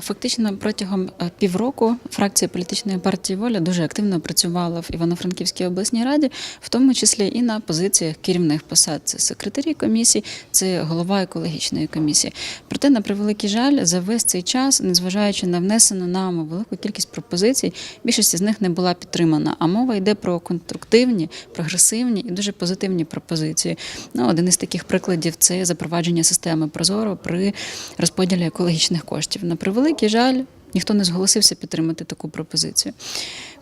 Фактично протягом е, півроку фракція політичної партії Воля дуже активно працювала в Івано-Франківській обласній раді, в тому числі і на позиціях керівних посад. Це секретарі комісії, це голова екологічної комісії. Проте, на превеликий жаль, за весь цей час, незважаючи на внесену нами велику кількість пропозицій, більшість з них не була підтримана. А мова йде про конструктивні, прогресивні і дуже позитивні пропозиції. Ну, один із таких прикладів це запровадження системи Прозоро при розподілі екологічних коштів. На превеликий жаль, ніхто не зголосився підтримати таку пропозицію.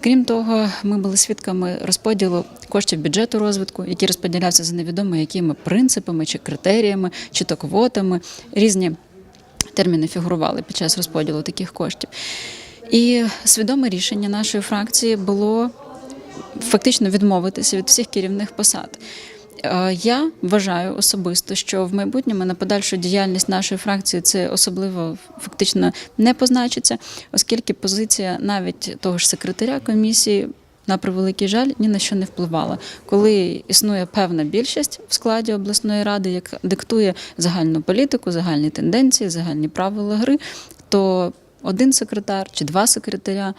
Крім того, ми були свідками розподілу коштів бюджету розвитку, який розподілявся за невідомо якими принципами чи критеріями, чи то квотами. Різні терміни фігурували під час розподілу таких коштів. І свідоме рішення нашої фракції було фактично відмовитися від всіх керівних посад. Е, Я вважаю особисто, що в майбутньому на подальшу діяльність нашої фракції це особливо фактично не позначиться, оскільки позиція навіть того ж секретаря комісії. На превеликий жаль, ні на що не впливала. Коли існує певна більшість в складі обласної ради, яка диктує загальну політику, загальні тенденції, загальні правила гри, то один секретар чи два секретаря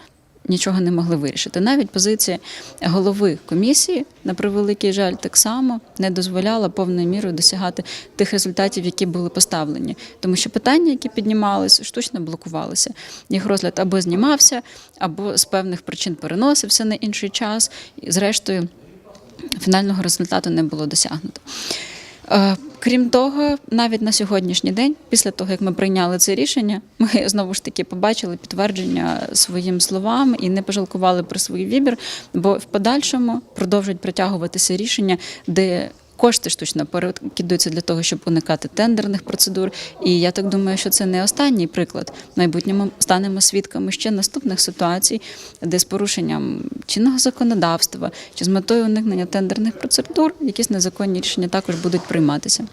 нічого не могли вирішити. Навіть позиція голови комісії, на превеликий жаль, так само не дозволяла повною мірою досягати тих результатів, які були поставлені. Тому що питання, які піднімалися, штучно блокувалися. Їх розгляд або знімався, або з певних причин переносився на інший час. І, зрештою, фінального результату не було досягнуто. Крім того, навіть на сьогоднішній день, після того як ми прийняли це рішення, ми знову ж таки побачили підтвердження своїм словам і не пожалкували про свій вибір, бо в подальшому продовжують притягуватися рішення, де кошти штучно перекидуються для того, щоб уникати тендерних процедур. І я так думаю, що це не останній приклад. В майбутньому станемо свідками ще наступних ситуацій, де з порушенням чинного законодавства чи з метою уникнення тендерних процедур якісь незаконні рішення також будуть прийматися.